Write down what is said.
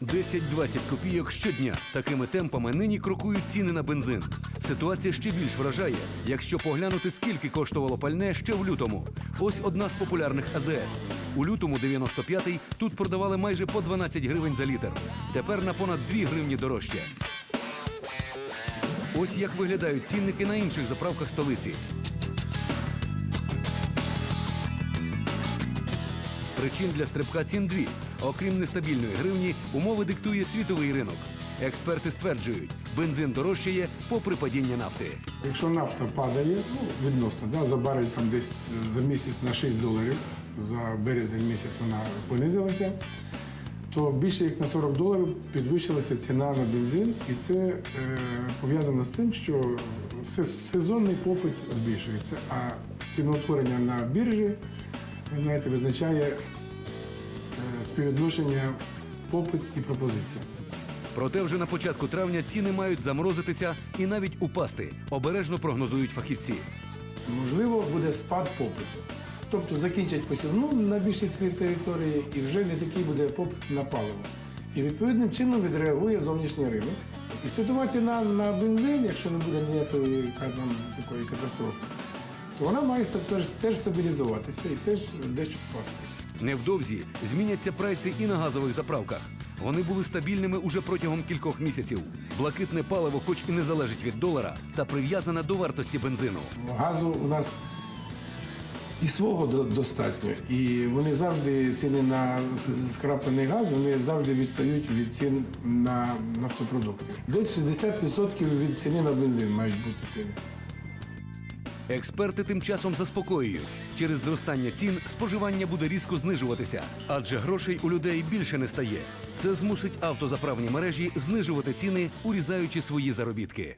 10-20 копійок щодня. Такими темпами нині крокують ціни на бензин. Ситуація ще більш вражає, якщо поглянути, скільки коштувало пальне ще в лютому. Ось одна з популярних АЗС. У лютому 95-й тут продавали майже по 12 гривень за літр. Тепер на понад 2 гривні дорожче. Ось як виглядають цінники на інших заправках столиці. Причин для стрибка цін дві. Окрім нестабільної гривні, умови диктує світовий ринок. Експерти стверджують, бензин дорожчає попри падіння нафти. Якщо нафта падає, ну відносно, да, за барель там десь за місяць на 6 доларів, за березень місяць вона понизилася, то більше як на 40 доларів підвищилася ціна на бензин, і це е, пов'язано з тим, що сезонний попит збільшується, а ціноутворення на біржі, ви знаєте, визначає е, співвідношення попит і пропозиція. Проте вже на початку травня ціни мають заморозитися і навіть упасти. Обережно прогнозують фахівці. Можливо, буде спад попиту. Тобто закінчать посівну на більшій території і вже не такий буде попит на паливо. І відповідним чином відреагує зовнішній ринок. І світова ціна на бензин, якщо не буде ніякої там, такої катастрофи, то вона має теж, теж стабілізуватися і теж дещо впасти. Невдовзі зміняться прайси і на газових заправках. Вони були стабільними уже протягом кількох місяців. Блакитне паливо, хоч і не залежить від долара, та прив'язане до вартості бензину. Газу у нас і свого достатньо, і вони завжди ціни на скраплений газ вони завжди відстають від цін на нафтопродукти. Десь 60% від ціни на бензин мають бути ціни. Експерти тим часом заспокоюють. Через зростання цін споживання буде різко знижуватися, адже грошей у людей більше не стає. Це змусить автозаправні мережі знижувати ціни, урізаючи свої заробітки.